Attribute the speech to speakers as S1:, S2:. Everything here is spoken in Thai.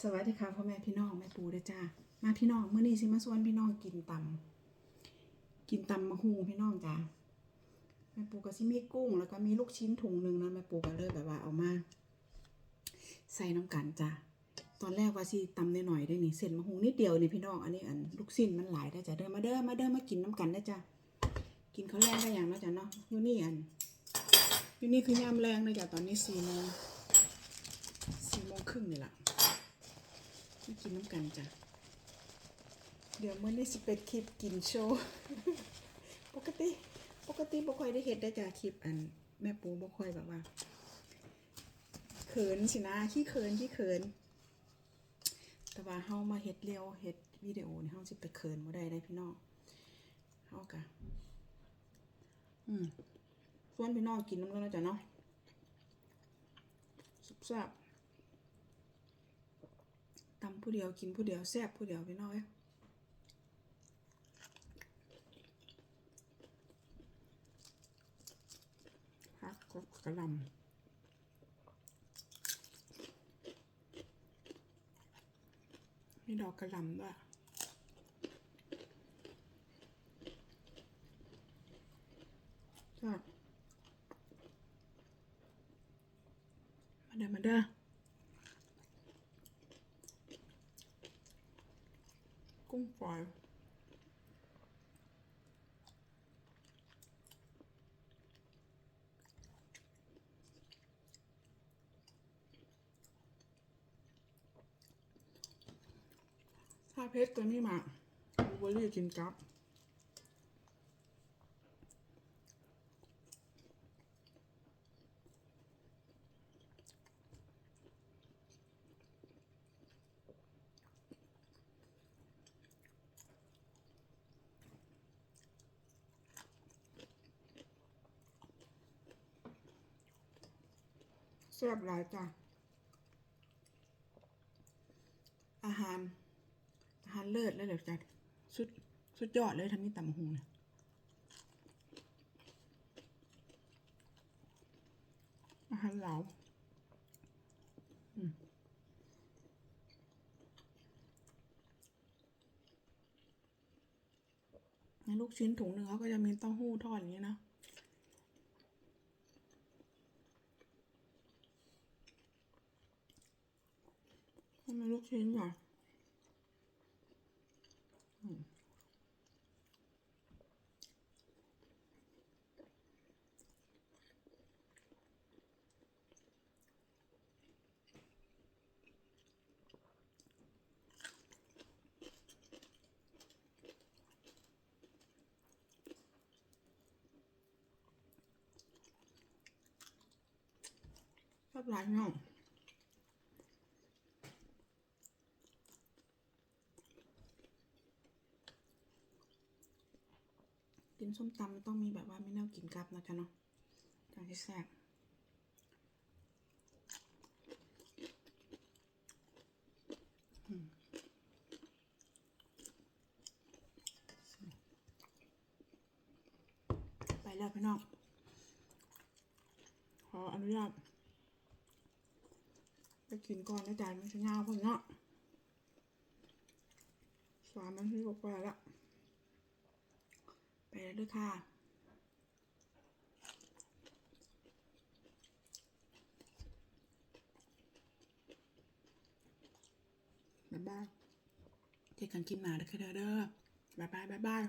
S1: สวัสดีค่ะพ่อแม่พี่น้องแม่ปูเด้อจ้ามาพี่น้องเมื่อนี้สิมาชวนพี่น้องกินตำกินตำมะฮุงพี่น้องจ้าแม่ปูก็สิมีกุ้ง แล้วก็มีลูกชิ้นถุงหนึ่งนะแม่ปูก็เลยแบบว่าเอามา ใส่น้ำกันจ้าตอนแรกว่าสิตำหน่อยๆได้นี่เส้นมะฮุงนิดเดียวนี่พี่น้องอันนี้อันลูกชิ้นมันหลายได้จ้าเดินมาเด้อมาเด้อมากินน้ำกันได้จ้ากินข้าวแรงได้อย่างนะจ้าเนาะอยู่นี่อันอยู่นี่คือยามแรงเลยจ้าตอนนี้สี่โมงสี่โมงครึ่งนี่แหละ มากินน้ำกันจ้ะ เดี๋ยวเมื่อนี้สิเป็นคลิปกินโชว์ ปกติ ปกติบ่ค่อยได้เห็ดได้จ้ะคลิปอัน แม่ปูบ่ค่อยแบบว่า เขินสินะขี้เขินขี้เขิน แต่ว่าเฮามาเฮ็ดเรียวเฮ็ดวิดีโอนี่เฮาสิไปเขินบ่ได้ได้พี่น้องเฮากะอืมส่วนพี่น้องกินน้ำกันแล้วจ้ะเนาะสุบซ่บ ตำผู้เดียวกินผู้เดียวแซ่บผู้เดียวพี่น้อยพักกบกระหลำมีดอกกระหลำด้วยจ้ะมาเด้อมาเด้อ กุ้งฝอยถ้าเพชรตัวนี้มาบลูเบอร์รี่กินกับ ซ่บหลายจ้ะอาหาร อาหารเลิศเลยเดี๋ยวจัดสุดสุดยอดเลยทำนี่ตำหงเนี่ยอาหารเหลาอืมในลูกชิ้นถุงหนึ่งเขาก็จะมีเต้าหู้ทอดอย่างนี้นะ ให้มันลูกชิ้นก่อนอืมชอบหลายเนาะ กินส้มตำต้องมีแบบว่าไม่แน่ากินกับนะจ๊ะเนาะจังที่แซ่บไปแล้วพี่น้อง ขออนุญาตไปกินก่อนนะจ๊ะมันจะยาวพอเนาะสามนาทีกว่าแล้ว ไปแล้วด้วยค่ะ บ๊ายบายเจอกันคลิปหน้าเด้อค่ะเด้อบ๊ายบายบ๊ายบาย